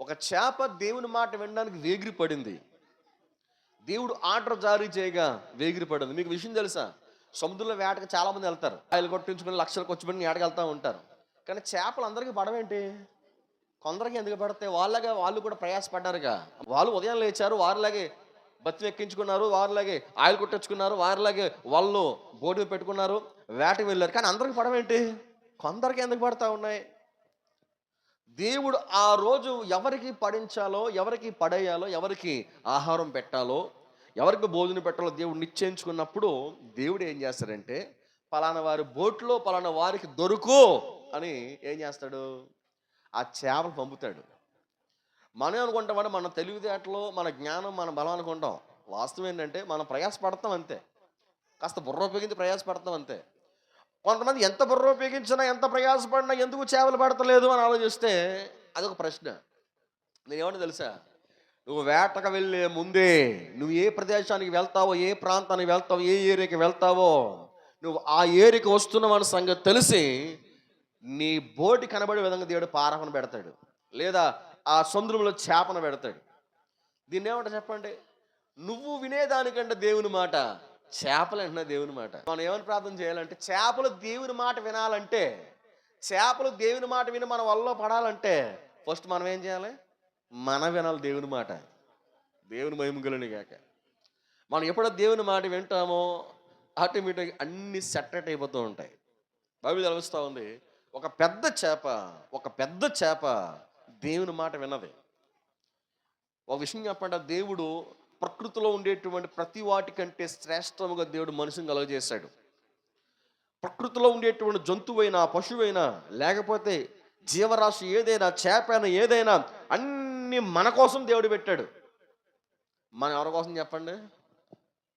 ఒక చేప దేవుని మాట వినడానికి వేగిరి పడింది దేవుడు ఆర్డర్ జారీ చేయగా వేగిరి పడింది మీకు విషయం తెలుసా? సముద్రంలో వేటకు చాలా మంది వెళ్తారు. ఆయిలు కొట్టించుకుని లక్షలు కొచ్చుకొని వేటకు వెళ్తూ ఉంటారు. కానీ చేపలు అందరికీ పడవేంటి? కొందరికి ఎందుకు పడతాయి వాళ్ళగా వాళ్ళు కూడా ప్రయాసపడ్డారుగా. వాళ్ళు ఉదయం లేచారు వారిలాగే బతి ఎక్కించుకున్నారు వారిలాగే ఆయిల్ కొట్టించుకున్నారు వారిలాగే వాళ్ళు బోర్డు పెట్టుకున్నారు వేటకు వెళ్ళారు. కానీ అందరికి పడవేంటి? కొందరికి ఎందుకు పడతా ఉన్నాయి? దేవుడు ఆ రోజు ఎవరికి పడించాలో ఎవరికి పడేయాలో ఎవరికి ఆహారం పెట్టాలో ఎవరికి భోజనం పెట్టాలో దేవుడు నిశ్చయించుకున్నప్పుడు దేవుడు ఏం చేస్తాడంటే పలానా వారి బోట్లో పలానా వారికి దొరుకు అని ఏం చేస్తాడు? ఆ చేపలు పంపుతాడు. మనం అనుకుంటామంటే మన తెలివితేటలో మన జ్ఞానం మన బలం అనుకుంటాం. వాస్తవం ఏంటంటే మనం ప్రయాసపడతాం అంతే. కాస్త బుర్ర ఉపయోగించి ప్రయాసపడతాం అంతే. కొంతమంది ఎంత బుర్ర ఉపయోగించినా ఎంత ప్రయాసపడినా ఎందుకు చేపలు పడతలేదు అని ఆలోచిస్తే అదొక ప్రశ్న. నేను తెలుసా? నువ్వు వేటకు వెళ్ళే ముందే నువ్వు ఏ ప్రదేశానికి వెళ్తావో ఏ ప్రాంతానికి వెళ్తావో ఏ ఏరియాకి వెళ్తావో నువ్వు ఆ ఏరియాకి వస్తున్నావు అన్న సంగతి తెలిసి నీ బోటి కనబడే విధంగా దేవుడు పారహన పెడతాడు. లేదా ఆ సముద్రంలో చేపన పెడతాడు. దీన్ని ఏమంట చెప్పండి? నువ్వు వినేదానికంటే దేవుని మాట చేపలు అంటున్నా దేవుని మాట. మనం ఏమని ప్రార్థన చేయాలంటే చేపలు దేవుని మాట వినాలంటే చేపలు దేవుని మాట విని మన వల్ల పడాలంటే ఫస్ట్ మనం ఏం చేయాలి? మన వినాలి దేవుని మాట. దేవుని మహిమగలని కాక మనం ఎప్పుడో దేవుని మాట వింటామో ఆటోమేటిక్ అన్ని సెటరేట్ అయిపోతూ ఉంటాయి. బైబిల్ తెలుస్తూ ఉంది ఒక పెద్ద చేప ఒక పెద్ద చేప దేవుని మాట విన్నది ఒక విషయం చెప్పండి దేవుడు ప్రకృతిలో ఉండేటువంటి ప్రతి వాటి కంటే శ్రేష్టముగా దేవుడు మనుషుని కలగజేశాడు. ప్రకృతిలో ఉండేటువంటి జంతువైనా పశువైనా లేకపోతే జీవరాశి ఏదైనా చేపైనా ఏదైనా అన్ని మన కోసం దేవుడు పెట్టాడు. మన ఎవరి కోసం చెప్పండి?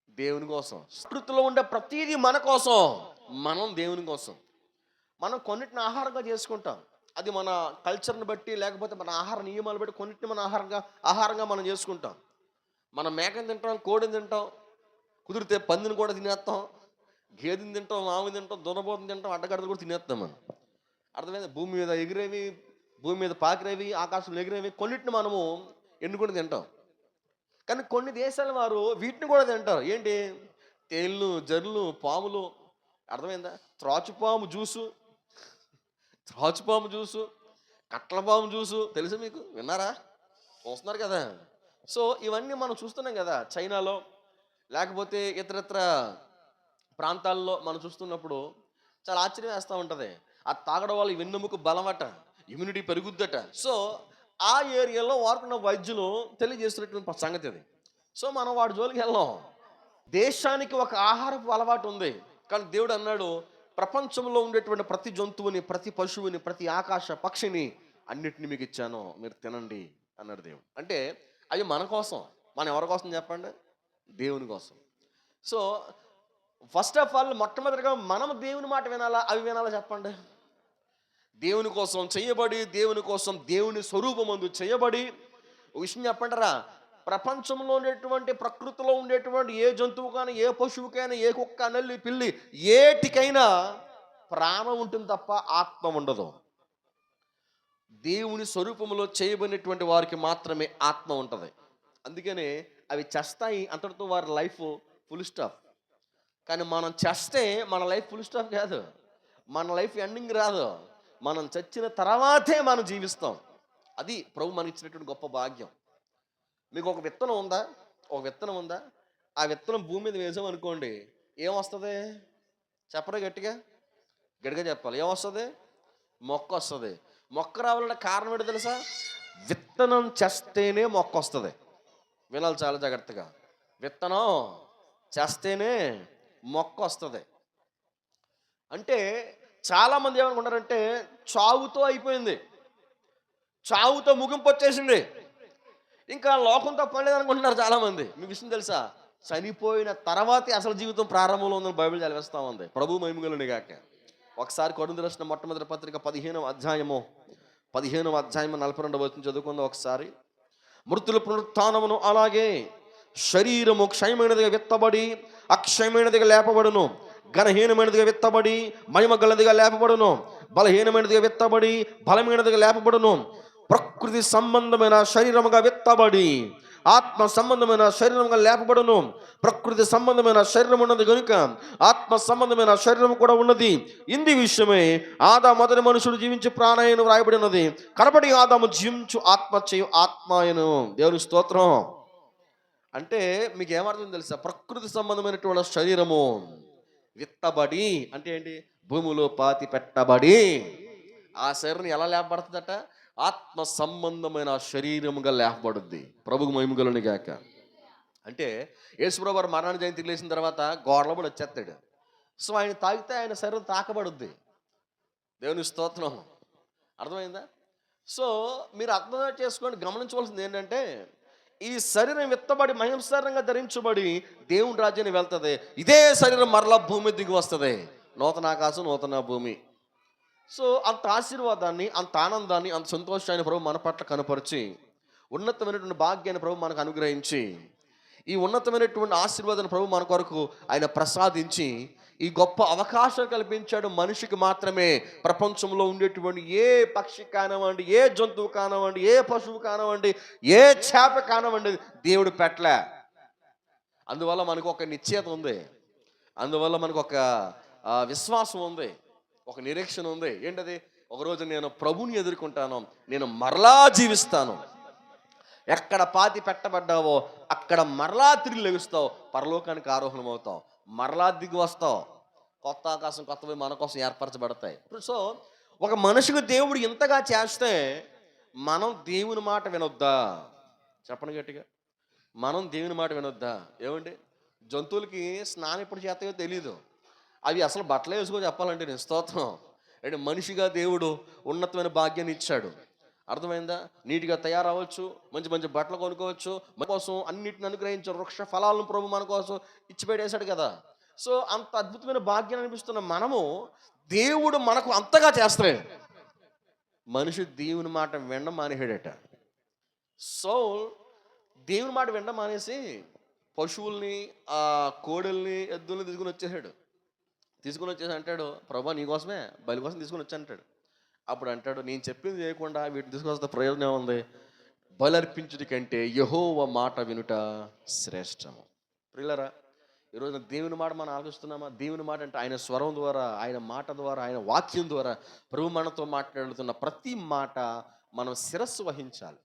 దేవుని కోసం. ప్రకృతిలో ఉండే ప్రతిదీ మన కోసం. మనం దేవుని కోసం. మనం కొన్నిటిని ఆహారంగా చేసుకుంటాం. అది మన కల్చర్ని బట్టి లేకపోతే మన ఆహార నియమాలు బట్టి కొన్నిటిని మన ఆహారంగా ఆహారంగా మనం చేసుకుంటాం. మనం మేకని తింటాం కోడిని తింటాం కుదిరితే పందిని కూడా తినేస్తాం గేదెని తింటాం మామిని తింటాం దున్నపోతుని తింటాం అడ్డగడ్డలు కూడా తినేస్తాం మనం. అర్థమైంది? భూమి మీద ఎగిరేవి భూమి మీద పాకిరేవి ఆకాశంలో ఎగిరేవి కొన్నిటిని మనము ఎన్నుకొని తింటాం. కానీ కొన్ని దేశాల వారు వీటిని కూడా తింటారు. ఏంటి? తేళ్ళు జర్లు పాములు. అర్థమైందా? త్రాచుపాము జ్యూసు. త్రాచుపాము జ్యూసు. కట్లపాము జ్యూసు. తెలుసు మీకు? విన్నారా? చూస్తున్నారు కదా? సో ఇవన్నీ మనం చూస్తున్నాం కదా చైనాలో లేకపోతే ఇతరత్ర ప్రాంతాల్లో మనం చూస్తున్నప్పుడు చాలా ఆశ్చర్యం వేస్తూ ఉంటుంది. ఆ తాగడం వల్ల వెన్నెముక బలమట ఇమ్యూనిటీ పెరుగుద్దట. సో ఆ ఏరియాలో వాడుకున్న వైద్యులు తెలియజేస్తున్నటువంటి సంగతి అది. సో మనం వాడి జోలికి వెళ్ళాం. దేశానికి ఒక ఆహారపు అలవాటు ఉంది. కానీ దేవుడు అన్నాడు ప్రపంచంలో ఉండేటువంటి ప్రతి జంతువుని ప్రతి పశువుని ప్రతి ఆకాశ పక్షిని అన్నిటిని మీకు ఇచ్చాను. మీరు తినండి అన్నాడు దేవుడు. అంటే అవి మన కోసం. మనం ఎవరి కోసం చెప్పండి? దేవుని కోసం. సో ఫస్ట్ ఆఫ్ ఆల్ మొట్టమొదటిగా మనం దేవుని మాట వినాలా? అవి వినాలా చెప్పండి? దేవుని కోసం చేయబడి దేవుని కోసం దేవుని స్వరూపమందు చేయబడి. విషయం చెప్పంటారా? ప్రపంచంలో ఉండేటువంటి ప్రకృతిలో ఉండేటువంటి ఏ జంతువుకైనా ఏ పశువుకైనా ఏ కుక్క నల్లి పిల్లి ఏటికైనా ప్రాణం ఉంటుంది తప్ప ఆత్మ ఉండదు. దేవుని స్వరూపంలో చేయబడినటువంటి వారికి మాత్రమే ఆత్మ ఉంటుంది. అందుకనే అవి చేస్తాయి అంతటితో వారి లైఫ్ ఫుల్ స్టాప్. కానీ మనం చేస్తే మన లైఫ్ ఫుల్ స్టాప్ కాదు. మన లైఫ్ ఎండింగ్ రాదు. మనం చచ్చిన తర్వాతే మనం జీవిస్తాం. అది ప్రభు మనకి ఇచ్చినటువంటి గొప్ప భాగ్యం. మీకు ఒక విత్తనం ఉందా? ఒక విత్తనం ఉందా? ఆ విత్తనం భూమి మీద వేసాం అనుకోండి ఏమొస్తుంది చెప్పరా గట్టిగా? గట్టిగా చెప్పాలి. ఏమొస్తుంది మొక్క వస్తుంది. మొక్క రావాలంటే కారణం ఏంటో తెలుసా? విత్తనం చేస్తేనే మొక్క వస్తుంది. వినాలి చాలా జాగ్రత్తగా. విత్తనం చేస్తేనే మొక్క వస్తుంది. అంటే చాలామంది ఏమనుకుంటారంటే చావుతో అయిపోయింది. చావుతో ముగింపు వచ్చేసింది. ఇంకా లోకంతో పడలేదు అనుకుంటున్నారు చాలామంది. మీ విషయం తెలుసా? చనిపోయిన తర్వాతే అసలు జీవితం ప్రారంభంలో ఉందని బైబిల్ చదివేస్తా ఉంది. ప్రభు మహిమగలుని కాక ఒకసారి కొడుంది రాసిన మొట్టమొదటి పత్రిక పదిహేనవ అధ్యాయము పదిహేనవ అధ్యాయము నలభై రెండవ వచ్చిన చదువుకుందాం ఒకసారి. మృతుల పునరుత్నమును అలాగే శరీరము క్షయమైనదిగా విత్తబడి అక్షయమైనదిగా లేపబడును ఘనహీనమైనదిగా విత్తబడి మహిమ గలదిగా లేపబడును బలహీనమైనదిగా విత్తబడి బలమైనదిగా లేపబడును ప్రకృతి సంబంధమైన శరీరముగా విత్తబడి ఆత్మ సంబంధమైన శరీరంగా లేపబడును. ప్రకృతి సంబంధమైన శరీరం ఉన్నది కనుక ఆత్మ సంబంధమైన శరీరం కూడా ఉన్నది. ఇంది విషయమే ఆదా మొదటి మనుషుడు జీవించి ప్రాణాయను వ్రాయబడి ఉన్నది. కనబడి ఆదాము జీవించు ఆత్మ చేయు ఆత్మాయను. దేవుని స్తోత్రం. అంటే మీకు ఏమర్థం తెలుసా? ప్రకృతి సంబంధమైనటువంటి శరీరము విత్తబడి అంటే ఏంటి? భూమిలో పాతి పెట్టబడి ఆ శరీరం ఎలా లేపబడుతుందట? ఆత్మ సంబంధమైన శరీరముగా లేపబడుద్ది ప్రభుకు మహిమగలని గాక. అంటే యేసుప్రభు వారు మరణ జయంతికి లేచిన తర్వాత గోడలో కూడా వచ్చేస్తాడు. సో ఆయన తాగితే ఆయన శరీరం తాకబడుద్ది. దేవుని స్తోత్రం. అర్థమైందా? సో మీరు అర్థం చేసుకోండి గమనించవలసింది ఏంటంటే ఈ శరీరం విత్తబడి మహింసరంగా ధరించబడి దేవుని రాజ్యాన్ని వెళ్తుంది. ఇదే శరీరం మరలా భూమి దిగి వస్తుంది. నూతన ఆకాశం నూతన భూమి. సో అంత ఆశీర్వాదాన్ని అంత ఆనందాన్ని అంత సంతోషాన్ని ప్రభు మన పట్ల కనపరిచి ఉన్నతమైనటువంటి భాగ్యాన్ని ప్రభు మనకు అనుగ్రహించి ఈ ఉన్నతమైనటువంటి ఆశీర్వాదాన్ని ప్రభు మన కొరకు ఆయన ప్రసాదించి ఈ గొప్ప అవకాశం కల్పించాడు మనిషికి మాత్రమే. ప్రపంచంలో ఉండేటువంటి ఏ పక్షి కానివ్వండి ఏ జంతువు కానివ్వండి ఏ పశువు కానివ్వండి ఏ చేప కానివ్వండి దేవుడు పెట్టలే. అందువల్ల మనకు ఒక నిశ్చయత ఉంది. అందువల్ల మనకు ఒక విశ్వాసం ఉంది. ఒక నిరీక్షణ ఉంది. ఏంటది? ఒకరోజు నేను ప్రభుని ఎదుర్కొంటాను. నేను మరలా జీవిస్తాను. ఎక్కడ పాతి పెట్టబడ్డావో అక్కడ మరలా తిరిగి లెగుస్తావు. పరలోకానికి ఆరోహణం అవుతావు మరలా దిగి వస్తావు. కొత్త ఆకాశం కొత్తవి మన కోసం ఏర్పరచబడతాయి. సో ఒక మనిషికి దేవుడు ఇంతగా చేస్తే మనం దేవుని మాట వినొద్దా? చెప్పండి గట్టిగా. మనం దేవుని మాట వినొద్దా? ఏమండి? జంతువులకి స్నానం ఎప్పుడు చేస్తాయో తెలియదు అవి అసలు బట్టలు వేసుకో చెప్పాలంటే నేను స్తోత్రం. అంటే మనిషిగా దేవుడు ఉన్నతమైన భాగ్యాన్ని ఇచ్చాడు. అర్థమైందా? నీట్గా తయారవచ్చు మంచి మంచి బట్టలు కొనుక్కోవచ్చు మన కోసం అన్నిటిని అనుగ్రహించారు వృక్ష ఫలాలను ప్రభు మన కోసం ఇచ్చిపెట్టేశాడు కదా. సో అంత అద్భుతమైన భాగ్యం అనిపిస్తున్న మనము దేవుడు మనకు అంతగా చేస్తాడు మనిషి దేవుని మాట వినడం మానేసాడట సో దేవుని మాట వినడం మానేసి పశువుల్ని ఆ కోడల్ని ఎద్దుల్ని తీసుకుని వచ్చేసాడు. తీసుకుని వచ్చేసి అంటాడు ప్రభా నీకోసమే బలి కోసం తీసుకుని వచ్చి అంటాడు. అప్పుడు అంటాడు నేను చెప్పింది చేయకుండా వీటిని తీసుకొస్తే ప్రయోజనం ఉంది బలి కంటే యహోవ మాట వినుట శ్రేష్టము. ప్రిల్లరా ఈరోజు దేవుని మాట మనం ఆలోచిస్తున్నామా? దేవుని మాట అంటే ఆయన స్వరం ద్వారా ఆయన మాట ద్వారా ఆయన వాక్యం ద్వారా ప్రభు మనతో మాట్లాడుతున్న ప్రతి మాట మనం శిరస్సు వహించాలి.